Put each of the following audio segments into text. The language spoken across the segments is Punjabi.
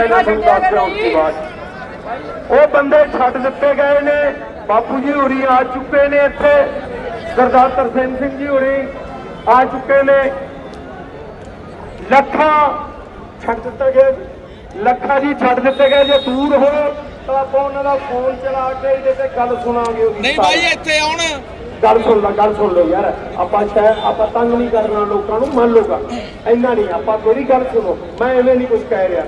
ਪਹਿਲਾਂ ਤੁਹਾਨੂੰ ਦੱਸ ਦਿਆਂ ਉਸ ਬਾਅਦ। ਉਹ ਬੰਦੇ ਛੱਡ ਦਿੱਤੇ ਗਏ ਨੇ। ਬਾਪੂ ਜੀ ਹੋਰੀ ਆ ਚੁੱਕੇ ਨੇ ਇੱਥੇ। ਸਰਦਾਰ ਤਰਸੇਮ ਸਿੰਘ ਜੀ ਹੋਰੀ ਆ ਚੁੱਕੇ ਨੇ। ਲੱਖਾਂ ਛੱਡ ਦਿੱਤੇ ਗਏ ਲੱਖਾਂ ਜੀ ਛੱਡ ਦਿੱਤੇ ਗਏ। ਜੇ ਦੂਰ ਹੋ ਤਾਂ ਆਪਾਂ ਉਹਨਾਂ ਦਾ ਫੋਨ ਚਲਾ ਕੇ ਇਹਦੇ ਤੇ ਗੱਲ ਸੁਣਾਂਗੇ। ਨਹੀਂ ਭਾਈ ਇੱਥੇ ਆਉਣ। ਗੱਲ ਸੁਣ ਲੈ ਗੱਲ ਸੁਣ ਲਓ ਯਾਰ। ਆਪਾਂ ਸ਼ਾਇਦ ਆਪਾਂ ਤੰਗ ਨਹੀਂ ਕਰਨਾ ਲੋਕਾਂ ਨੂੰ ਮੰਨ ਲਓ ਗੱਲ। ਇੰਨਾ ਨਹੀਂ ਆਪਾਂ ਮੇਰੀ ਗੱਲ ਸੁਣੋ। ਮੈਂ ਐਵੇਂ ਨਹੀਂ ਕੁਝ ਕਹਿ ਰਿਹਾ।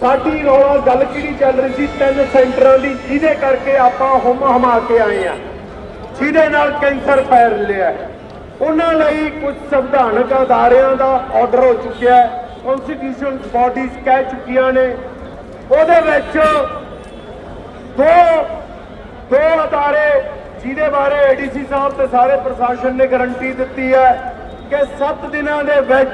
ਸਾਡੀ ਰੌਲਾ ਗੱਲ ਕਿਹੜੀ ਚੱਲ ਰਹੀ ਸੀ? ਤਿੰਨ ਸੈਂਟਰਾਂ ਦੀ, ਜਿਹਦੇ ਕਰਕੇ ਆਪਾਂ ਹੁਮ ਹਮਾ ਕੇ ਆਏ ਆ ਜਿਹਦੇ ਨਾਲ ਕੈਂਸਰ ਫੈਲ ਲਿਆ ਉਹਨਾਂ ਲਈ ਕੁਝ ਸੰਵਿਧਾਨਕ ਅਦਾਰਿਆਂ ਦਾ ਆਰਡਰ ਹੋ ਚੁੱਕਿਆ ਹੈ। ਕਨਸਟੀਟਿਊਸ਼ਨ ਬਾਡੀਜ਼ ਕਹਿ ਚੁੱਕੀਆਂ ਨੇ। ਉਹਦੇ ਵਿੱਚ ਦੋ ਦੋ ਅਦਾਰੇ, ਜਿਹਦੇ ਬਾਰੇ ਏਡੀਸੀ ਸਾਹਿਬ ਤੇ ਸਾਰੇ ਪ੍ਰਸ਼ਾਸਨ ਨੇ ਗਾਰੰਟੀ ਦਿੱਤੀ ਹੈ ਕਿ 7 ਦਿਨਾਂ ਦੇ ਵਿੱਚ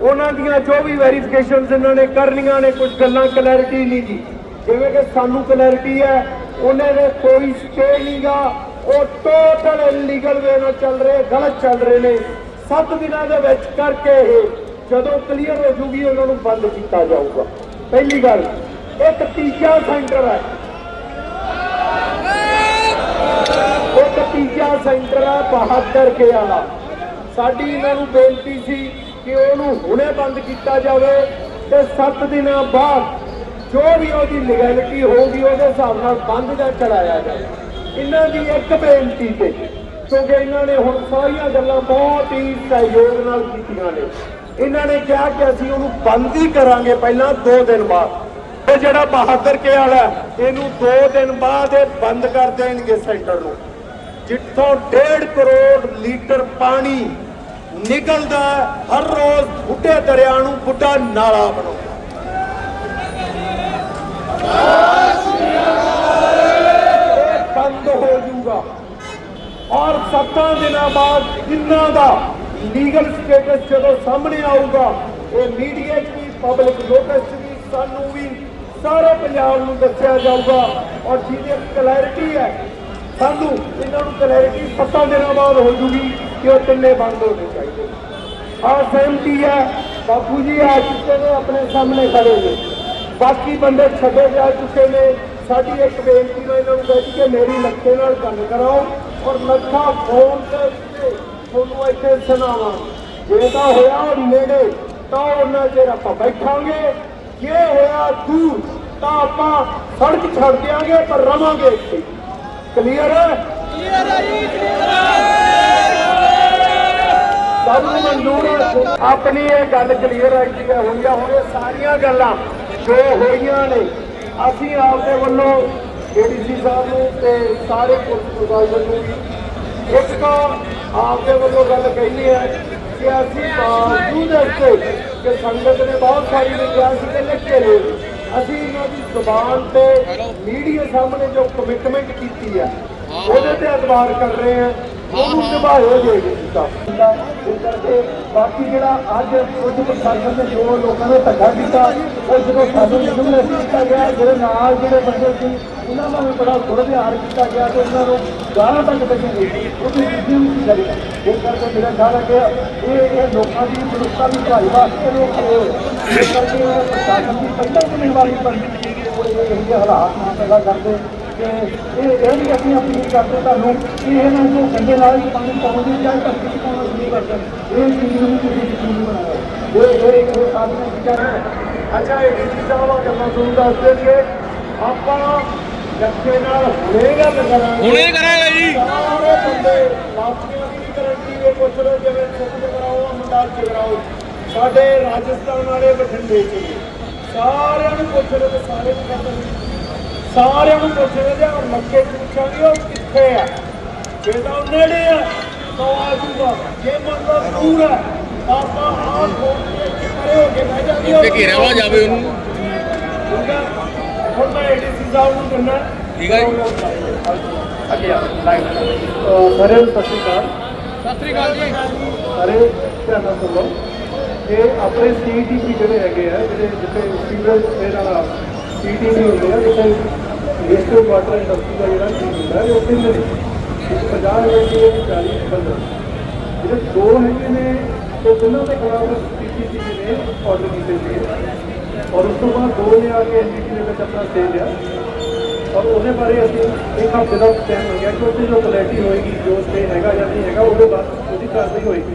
ਉਹਨਾਂ ਦੀਆਂ ਜੋ ਵੀ ਵੈਰੀਫਿਕੇਸ਼ਨਸ ਇਹਨਾਂ ਨੇ ਕਰਨੀਆਂ ਨੇ ਕੁਝ ਗੱਲਾਂ ਕਲੈਰਿਟੀ ਨਹੀਂ ਜੀ। ਜਿਵੇਂ ਕਿ ਸਾਨੂੰ ਕਲੈਰਿਟੀ ਹੈ, ਉਹਨਾਂ ਦੇ ਕੋਈ ਸਟੇ ਨਹੀਂਗਾ, ਉਹ ਟੋਟਲ ਇਲੀਗਲ ਵੇ ਨਾਲ ਚੱਲ ਰਹੇ, ਗਲਤ ਚੱਲ ਰਹੇ ਨੇ। 7 ਦਿਨਾਂ ਦੇ ਵਿੱਚ ਕਰਕੇ ਇਹ, ਜਦੋਂ ਕਲੀਅਰ ਹੋ ਜੂਗੀ, ਉਹਨਾਂ ਨੂੰ ਬੰਦ ਕੀਤਾ ਜਾਊਗਾ। ਪਹਿਲੀ ਗੱਲ, ਇੱਕ ਤੀਜਾ ਸੈਂਟਰ ਹੈ। ਇੱਕ ਤੀਜਾ ਸੈਂਟਰ ਹੈ ਬਹਾਦਰ ਕੇ ਵਾਲਾ। ਸਾਡੀ ਇਹਨਾਂ ਨੂੰ ਬੇਨਤੀ ਸੀ ਕਿ ਉਹਨੂੰ ਹੁਣੇ ਬੰਦ ਕੀਤਾ ਜਾਵੇ ਤੇ 7 ਦਿਨਾਂ ਬਾਅਦ ਜੋ ਵੀ ਉਹਦੀ ਲੀਗੈਲਿਟੀ ਹੋਊਗੀ, ਉਹਦੇ ਹਿਸਾਬ ਨਾਲ ਬੰਦ ਜਾਂ ਚਲਾਇਆ ਜਾਵੇ। ਇਹਨਾਂ ਦੀ ਇੱਕ ਬੇਨਤੀ ਤੇ, ਕਿਉਂਕਿ ਇਹਨਾਂ ਨੇ ਹੁਣ ਸਾਰੀਆਂ ਗੱਲਾਂ ਬਹੁਤ ਹੀ ਸਹਿਯੋਗ ਨਾਲ ਕੀਤੀਆਂ ਨੇ। ਇਹਨਾਂ ਨੇ ਕਿਹਾ ਕਿ ਅਸੀਂ ਉਹਨੂੰ ਬੰਦ ਹੀ ਕਰਾਂਗੇ ਪਹਿਲਾਂ 2 ਦਿਨ ਬਾਅਦ। ਇਹ ਜਿਹੜਾ ਬਹਾਦਰ ਕੇ ਵਾਲਾ ਇਹਨੂੰ 2 ਦਿਨ ਬਾਅਦ ਇਹ ਬੰਦ ਕਰ ਦੇਣਗੇ ਸੈਂਟਰ ਨੂੰ। ਜਿੱਥੋਂ 1.5 ਕਰੋੜ ਲੀਟਰ ਪਾਣੀ ਨਿਕਲਦਾ ਹਰ ਰੋਜ਼ ਬੁੱਢੇ ਦਰਿਆ ਨੂੰ ਬੁੱਢਾ ਨਾਲਾ ਬਣਾਉਂਦਾ। ਇਹ ਬੰਦ ਹੋ ਜਾਊਗਾ। ਔਰ ਸੱਤਾਂ ਦਿਨਾਂ ਬਾਅਦ ਇਹਨਾਂ ਦਾ ਲੀਗਲ ਸਟੇਟਸ ਜਦੋਂ ਸਾਹਮਣੇ ਆਊਗਾ, ਇਹ ਮੀਡੀਆ 'ਚ ਵੀ ਪਬਲਿਕ ਨੋਟਿਸ 'ਚ ਵੀ, ਸਾਨੂੰ ਵੀ ਸਾਰੇ ਪੰਜਾਬ ਨੂੰ ਦੱਸਿਆ ਜਾਊਗਾ। ਔਰ ਜਿਹਦੀ ਕਲੈਰਿਟੀ ਹੈ, ਸਾਨੂੰ ਇਹਨਾਂ ਨੂੰ ਕਲੈਰਿਟੀ ਸੱਤਾਂ ਦਿਨਾਂ ਬਾਅਦ ਹੋ ਜੂਗੀ ਕਿ ਉਹ ਤਿੰਨੇ ਬੰਦ ਹੋਣੇ ਚਾਹੀਦੇ ਆ ਸਹਿਮਤੀ ਹੈ ਬਾਪੂ ਜੀ ਆ ਚੁੱਕੇ ਨੇ, ਆਪਣੇ ਸਾਹਮਣੇ ਖੜੇ ਨੇ। ਬਾਕੀ ਬੰਦੇ ਛੱਡੇ ਜਾ ਚੁੱਕੇ ਨੇ। ਸਾਡੀ ਇੱਕ ਬੇਨਤੀ ਮੈਂ ਇਹਨਾਂ ਨੂੰ ਕਹੀ ਕਿ ਮੇਰੀ ਲੱਖੇ ਨਾਲ ਗੱਲ ਕਰਾਓ ਔਰ ਲੱਖਾ ਫੋਨ ਤੇ ਤੁਹਾਨੂੰ ਇੱਥੇ ਸੁਣਾਵਾਂ। ਜੇ ਤਾਂ ਹੋਇਆ ਨੇੜੇ, ਤਾਂ ਉਹਨਾਂ ਚਿਰ ਆਪਾਂ ਬੈਠਾਂਗੇ। ਜੇ ਹੋਇਆ ਦੂਰ, ਤਾਂ ਆਪਾਂ ਸੜਕ ਛੱਡ ਦਿਆਂਗੇ ਪਰ ਰਵਾਂਗੇ ਇੱਥੇ। ਕਲੀਅਰ ਹੈ। ਸਭ ਨੂੰ ਮਨਜ਼ੂਰ ਆਪਣੀ ਇਹ ਗੱਲ ਕਲੀਅਰ ਹੈ ਕਿ ਹੋਈਆਂ ਹੁਣ ਇਹ ਸਾਰੀਆਂ ਗੱਲਾਂ ਜੋ ਹੋਈਆਂ ਨੇ ਅਸੀਂ ਆਪਦੇ ਵੱਲੋਂ ਏਡੀਸੀ ਸਾਹਿਬ ਨੂੰ ਤੇ ਸਾਰੇ ਪੁਲਿਸ ਪ੍ਰਸ਼ਾਸਨ ਨੂੰ ਵੀ ਇੱਕ ਤਾਂ ਆਪਦੇ ਵੱਲੋਂ ਗੱਲ ਕਹਿੰਦੇ ਹੈ ਕਿ ਅਸੀਂ ਬਾਵਜੂਦ ਇਸ ਕਿ ਸੰਗਤ ਨੇ ਬਹੁਤ ਸਾਰੀ ਵਿਗਿਆਨ ਸੀ ਕਿ ਲਿਖੇ ਨੇ ਅਸੀਂ ਇਹਨਾਂ ਦੀ ਜ਼ੁਬਾਨ ਤੇ ਮੀਡੀਆ ਸਾਹਮਣੇ ਜੋ ਕਮਿਟਮੈਂਟ ਕੀਤੀ ਹੈ ਉਹਦੇ ਤੇ ਅਤਬਾਰ ਕਰ ਰਹੇ ਹਾਂ। ਉਹਨੂੰ ਨਿਭਾਇਓ ਜੇ ਕੀਤਾ। ਇਸ ਕਰਕੇ ਬਾਕੀ ਜਿਹੜਾ ਅੱਜ ਕੁਝ ਪ੍ਰਸ਼ਾਸਨ ਦੇ ਜੋ ਲੋਕਾਂ ਨੇ ਧੱਕਾ ਕੀਤਾ ਉਹ ਜਦੋਂ ਸਾਨੂੰ ਨਿਯਮ ਕੀਤਾ ਗਿਆ। ਜਿਹੜੇ ਨਾਲ ਜਿਹੜੇ ਬੰਦੇ ਸੀ, ਉਹਨਾਂ ਨੂੰ ਵੀ ਬੜਾ ਦੁਰਵਿਹਾਰ ਕੀਤਾ ਗਿਆ ਤੇ ਉਹਨਾਂ ਨੂੰ ਗਾਲਾਂ ਤੱਕ ਕੱਢੀਆਂ ਗਈਆਂ। ਉਹਦੀ ਜਿੱਦੀ ਕਰੀ ਇਸ ਕਰਕੇ ਮੇਰਾ ਖਿਆਲ ਹੈ ਕਿ ਇਹ ਇਹ ਲੋਕਾਂ ਦੀ ਮਨੁੱਖਤਾ ਦੀ ਭਲਾਈ ਵਾਸਤੇ ਲੋਕ ਖੜੇ ਹੋਏ। ਇਸ ਕਰਕੇ ਪ੍ਰਸ਼ਾਸਨ ਦੀ ਪਹਿਲਾਂ ਜ਼ਿੰਮੇਵਾਰੀ ਬਣਦੀ ਇਹ ਜਿਹੇ ਹਾਲਾਤ ਨਾ ਪੈਦਾ ਕਰਦੇ ਇਹ ਇਹ ਵੀ ਅਸੀਂ ਅਪੀਲ ਕਰਦੇ ਤੁਹਾਨੂੰ ਕਿ ਇਹਨਾਂ ਨੂੰ ਗੰਦੇ ਨਾਲ ਹੀ ਪਾਣੀ ਪਾਉਣ ਦੀ ਜਾਂ ਧਰਤੀ ਤੇ ਪਾਉਣਾ ਸ਼ੁਰੂ ਕਰ ਦੇਣ ਇਹ ਚੀਜ਼ ਨੂੰ ਤੁਸੀਂ ਯਕੀਨੀ ਬਣਾਓ ਇਹ ਇਹ ਇੱਕ ਸਾਧਨ ਵਿਚਾਰ ਹੈ ਅੱਛਾ ਇਹ ਡੀਸੀ ਸਾਹਿਬ ਆ ਗੱਲਾਂ ਤੁਹਾਨੂੰ ਦੱਸ ਦੇਣਗੇ ਆਪਾਂ ਜੱਥੇ ਨਾਲ ਹੁਣੇ ਗੱਲ ਕਰਾਂਗੇ। ਹੁਣੇ ਕਰਾਂਗੇ ਜੀ। ਸਾਰੇ ਬੰਦੇ ਲਾਪੀਆਂ ਦੀ ਵੀ ਗਾਰੰਟੀ ਇਹ ਪੁੱਛ ਲਓ ਜਿਵੇਂ ਸੁਖ ਜਗਰਾਓ ਅਮਰਦਾਸ ਜਗਰਾਓ ਸਾਡੇ ਰਾਜਸਥਾਨ ਵਾਲੇ ਬਠਿੰਡੇ ਚ। ਸਾਰਿਆਂ ਨੂੰ ਪੁੱਛ ਲਓ ਤੇ ਸਾਰੇ ਨੂੰ ਕਰ ਦੇਣਗੇ ਸਾਰਿਆਂ ਨੂੰ ਪੁੱਛ ਲਓ ਜੇ ਮੱਕੇ ਚ ਪੁੱਛਾਂਗੇ ਉਹ ਕਿੱਥੇ ਆ? ਜੇ ਤਾਂ ਉਹ ਨੇੜੇ ਆ ਤਾਂ ਆ ਜੂਗਾ ਜੇ ਮਤਲਬ ਦੂਰ ਤਾਂ ਆਪਾਂ ਆਹ ਤੇ ਹੋ ਕੇ ਬਹਿ ਤੇ ਵਾ ਜਾਵੇ ਉਹਨੂੰ। ਹੈ ਹੁਣ ਮੈਂ ਏਡੀਸੀ ਸਾਹਿਬ ਨੂੰ ਦਿੰਦਾ। ਠੀਕ ਹੈ ਜੀ। ਅੱਗੇ ਆ ਲਾਈਨ ਸਾਰੇ ਨੂੰ ਸਤਿ ਸ਼੍ਰੀ ਅਕਾਲ। ਸਤਿ ਸ੍ਰੀ ਅਕਾਲ ਜੀ। ਸਾਰੇ ਧਿਆਨ ਨਾਲ ਸੁਣੋ। ਇਹ ਆਪਣੇ ਸੀਟੀਪੀ ਜਿਹੜੇ ਹੈਗੇ ਆ ਜਿਹੜੇ ਜਿੱਥੇ ਸੀਵਰੇਜ ਸੀਟੀਪੀ ਹੁੰਦੇ ਆ ਜਿੱਥੇ ਵੇਸਟ ਵਾਟਰ ਇੰਡਸਟਰੀ ਦਾ ਜਿਹੜਾ ਚੀਜ਼ ਹੁੰਦਾ ਹੈ, ਉਹ ਕਿੰਨੇ ਨੇ ਇੱਕ 50 ਹੈਗੇ ਇੱਕ 40 ਬੰਦੇ ਜਿਹੜੇ ਦੋ ਹੈਗੇ ਨੇ, ਉਹ ਦੋਨਾਂ ਦੇ ਖਿਲਾਫ ਸੀਟੀਪੀ ਨੇ ਆਰਡਰ ਕੀਤੇ ਸੀ। ਔਰ ਉਸ ਤੋਂ ਬਾਅਦ ਦੋ ਨੇ ਆ ਕੇ ਐਨਜੀਟੀ ਦੇ ਵਿੱਚ ਆਪਣਾ ਸਟੇ ਲਿਆ। ਔਰ ਉਹਦੇ ਬਾਰੇ ਅਸੀਂ ਇੱਕ ਹਫ਼ਤੇ ਦਾ ਟਾਈਮ ਮੰਗਿਆ ਕਿ ਉੱਥੇ ਜੋ ਕਲੈਰਿਟੀ ਹੋਏਗੀ, ਜੋ ਸਟੇ ਹੈਗਾ ਜਾਂ ਨਹੀਂ ਹੈਗਾ, ਉਹਦੇ ਬਾਅਦ ਉਹਦੀ ਕਾਰਵਾਈ ਹੋਏਗੀ।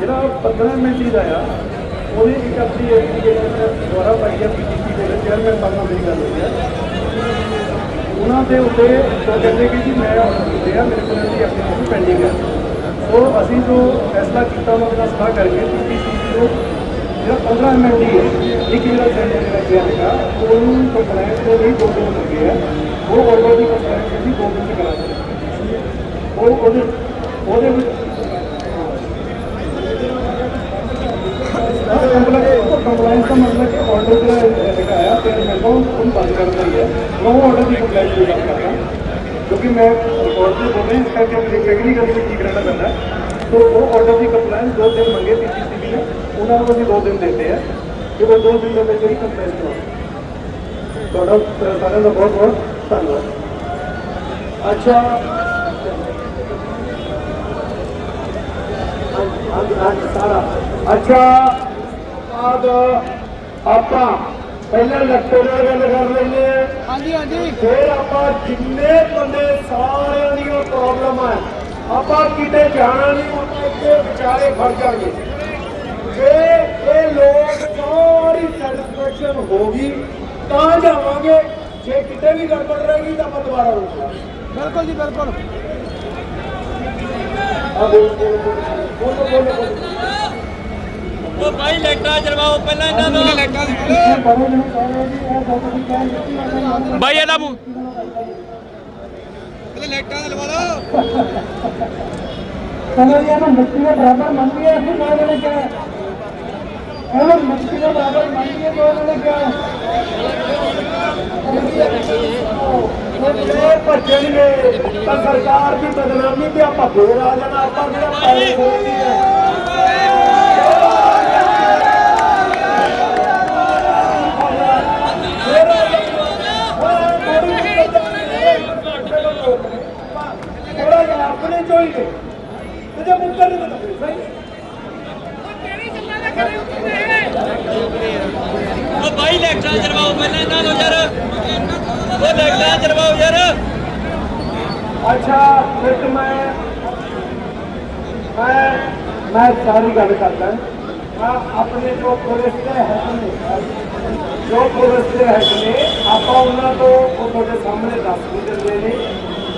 ਜਿਹੜਾ 15 ਮਿੰਟ ਹੀ ਦਾ ਆ, ਉਹਨੇ ਇੱਕ ਆਪਣੀ ਐਪਲੀਕੇਸ਼ਨ ਦੁਆਰਾ ਪਾਈ ਹੈ ਪੀਟੀਸੀ ਦੇ ਚੇਅਰਮੈਨ ਸਾਹਿਬ ਨਾਲ ਮੇਰੀ ਗੱਲ ਹੋਈ ਹੈ ਉਹਨਾਂ ਦੇ ਉੱਤੇ ਉਹ ਕਹਿੰਦੇ ਕਿ ਜੀ ਮੈਂ ਆਰਡਰ ਕੀਤੇ ਆ ਮੇਰੇ ਕੋਲ ਇਹਦੀ ਐਪਲੀਕੇਸ਼ਨ ਪੈਂਡਿੰਗ ਹੈ। ਸੋ ਅਸੀਂ ਜੋ ਫੈਸਲਾ ਕੀਤਾ ਉਹਨਾਂ ਦਾ ਸਲਾਹ ਕਰਕੇ ਪੀਟੀਸੀ ਨੂੰ ਜਿਹੜਾ 15 ਮਿੰਟ ਦੀ ਹੈ, ਇੱਕ ਜਿਹੜਾ ਸੈਂਟਰ ਜਿਹੜਾ ਗਿਆ ਹੈਗਾ, ਉਹਨੂੰ ਕੰਪਲਾਈਂਸ ਦੇ ਲਈ ਦੋ ਦਿਨ ਲੱਗੇ ਆ ਉਹ ਆਰਡਰ ਦੀ ਕੰਪਲਾਈਂਸ ਅਸੀਂ ਦੋ ਦਿਨ ਚ ਕਰਾ ਦਿੱਤੀ ਉਹ ਉਹਦੇ ਉਹਦੇ ਵਿੱਚ ਕੰਪਲਾਈਂਸ ਦਾ ਮਤਲਬ ਕਿ ਆਰਡਰ ਜਿਹੜਾ ਤਾਂ ਉਹਨੂੰ ਬੰਦ ਕਰ ਦਿੰਦੀ ਹੈ ਮੈਂ ਉਹ ਆਰਡਰ ਦੀ ਕੰਪਲਾਈਂਸ ਦੀ ਗੱਲ ਕਰਦਾ ਕਿਉਂਕਿ ਮੈਂ ਰਿਪੋਰਟ ਤੇ ਬੋਲ ਰਿਹਾ ਇਸ ਕਰਕੇ ਆਪਣੇ ਟੈਕਨੀਕਲ ਵਿੱਚ ਕੀ ਕਰਨਾ ਪੈਂਦਾ ਸੋ ਉਹ ਆਰਡਰ ਦੀ ਕੰਪਲਾਈਂਸ ਦੋ ਦਿਨ ਮੰਗੇ ਪੀਸੀਸੀਬੀ ਨੇ ਉਹਨਾਂ ਨੂੰ ਅਸੀਂ ਦੋ ਦਿਨ ਦਿੰਦੇ ਆ ਕਿ ਉਹ ਦੋ ਦਿਨ ਦੇ ਵਿੱਚ ਹੀ ਕੰਪਲਾਈਂਸ ਕਰੋ ਤੁਹਾਡਾ ਅ, ਸਾਰਿਆਂ ਦਾ ਬਹੁਤ ਬਹੁਤ ਧੰਨਵਾਦ। ਅੱਛਾ। ਹਾਂਜੀ ਹਾਂਜੀ ਸਾਰਾ। ਅੱਛਾ। ਬਾਅਦ ਆਪਾਂ ਪਹਿਲਾਂ ਲੱਟੋ ਨਾਲ ਗੱਲ ਕਰ ਲੈਂਦੇ ਆ। ਹਾਂਜੀ ਹਾਂਜੀ। ਫਿਰ ਆਪਾਂ ਜਿੰਨੇ ਬੰਦੇ ਸਾਰਿਆਂ ਦੀਆਂ ਪ੍ਰੋਬਲਮ ਆਪਾਂ ਕਿਤੇ ਜਾਣਾ ਨਹੀਂ ਆਪਾਂ ਇੱਥੇ ਵਿਚਾਰੇ ਫੜ ਜਾਗੇ। ਜੇ ਇਹ ਲੋਕ ਸਾਰੀ ਸੈਟੀਸਫੈਕਸ਼ਨ ਹੋ ਗਈ ਤਾਂ ਜਾਵਾਂਗੇ। ਜੇ ਕਿਤੇ ਵੀ ਗੜਬੜ ਰਹੇਗੀ ਤਾਂ ਆਪਾਂ ਦੁਬਾਰਾ ਰੁਕਾਂਗੇ ਬਿਲਕੁਲ ਜੀ ਬਿਲਕੁਲ। ਆ ਬੋਲੋ ਬੋਲੋ ਬੋਲੋ। ਉਹ ਭਾਈ ਲੈਟਾ ਚਲਵਾਓ ਪਹਿਲਾਂ ਇਹਨਾਂ ਦਾ। ਨੇ ਭਾਈ ਇਹਦਾ ਮੂੰਹ। ਪਹਿਲੇ ਲੈਟਾਂ ਦਾ ਲਵਾ ਲਓ। ਚਲੋ ਇਹ ਨਾ ਮਿੱਟੀ ਦੇ ਬਰਾਬਰ ਮੰਨ ਗਿਆ ਅਸੀਂ ਦੋ ਜਣੇ ਕਿਹਾ। ਇਹ ਮਿੱਟੀ ਦੇ ਬਰਾਬਰ ਮੰਨ ਗਿਆ ਦੋ ਜਣੇ ਕਿਹਾ। ਇਹ ਭੱਜਣਗੇ ਤਾਂ ਸਰਕਾਰ ਦੀ ਬਦਨਾਮੀ ਤੇ ਆਪਾਂ ਫੇਰ ਆ ਜਾਣਾ ਆਪਾਂ ਜਿਹੜਾ ਪੈਸੇ ਦੇਣੀ ਹੈ ਫੇਰ ਆ ਜਾਣਾ। ਓਏ ਥੋੜ੍ਹੀ ਜਿਹੀ ਥੋੜਾ ਜਿਹਾ ਆਪਣੇ ਚੋਂ ਹੀ ਨੇ ਤੇ ਜੇ ਮੁੱਕਰ ਨਹੀਂ ਤਾਂ ਫਿਰ ਸਹੀ ਉਹ ਭਾਈ ਲੈਟਾ ਚਲਵਾਓ ਪਹਿਲਾਂ ਇਹਨਾਂ ਨੂੰ ਯਾਰ ਉਹ ਲੈਟਾ ਚਲਵਾਓ ਯਾਰ ਅੱਛਾ, ਫਿਰ ਮੈਂ ਮੈਂ ਮੈਂ ਸਾਰੀ ਗੱਲ ਕਰਦਾ। ਆ ਆਪਣੇ ਜੋ ਪੁਲਿਸ ਦੇ ਹੈਡ ਨੇ, ਜੋ ਪੁਲਿਸ ਦੇ ਹੈਡ ਨੇ, ਆਪਾਂ ਉਹਨਾਂ ਤੋਂ ਉਹ ਤੁਹਾਡੇ ਸਾਹਮਣੇ ਦੱਸ ਵੀ ਦਿੰਦੇ ਨੇ।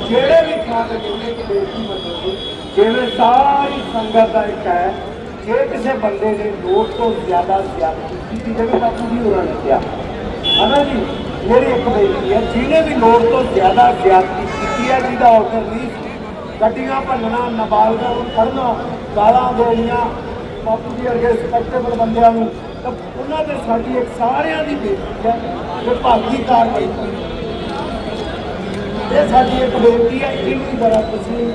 ਜਿਹੜੇ ਵੀ ਖਾਤ ਕਹਿੰਦੇ ਕਿ ਬੇਟੀ ਮਤਲਬ ਜਿਵੇਂ ਸਾਰੀ ਸੰਗਤ ਦਾ ਇੱਕ ਹੈ, ਜੇ ਕਿਸੇ ਬੰਦੇ ਨੇ ਲੋੜ ਤੋਂ ਜ਼ਿਆਦਾ ਜ਼ਿਆਦਾ ਕੀਤੀ ਜਿਵੇਂ ਬਾਪੂ ਜੀ ਹੋਰਾਂ ਨੇ ਕਿਹਾ। ਹਨਾ ਜੀ? ਮੇਰੀ ਇੱਕ ਬੇਨਤੀ ਹੈ, ਜਿਹਨੇ ਵੀ ਲੋੜ ਤੋਂ ਜ਼ਿਆਦਾ ਜ਼ਿਆਦਤੀ ਕੀਤੀ ਹੈ ਜਿਹਦਾ ਆਰਡਰ ਨਹੀਂ। ਗੱਡੀਆਂ ਭੰਨਣਾ, ਨਾਬਾਲਗਾਂ ਨੂੰ ਫੜਨਾ ਗਾਲਾਂ ਦੇਣੀਆਂ ਬਾਪੂ ਜੀ ਵਰਗੇ ਸਪੈਕਟੇਬਲ ਬੰਦਿਆਂ ਨੂੰ। ਤਾਂ ਉਹਨਾਂ ਤੇ ਸਾਡੀ ਇੱਕ ਸਾਰਿਆਂ ਦੀ ਬੇਨਤੀ ਹੈ ਵਿਭਾਗੀ ਕਾਰਵਾਈ ਕਰਨੀ ਇਹ ਸਾਡੀ ਇੱਕ ਬੇਨਤੀ ਹੈ ਇਹਨੂੰ ਜਰਾ ਤੁਸੀਂ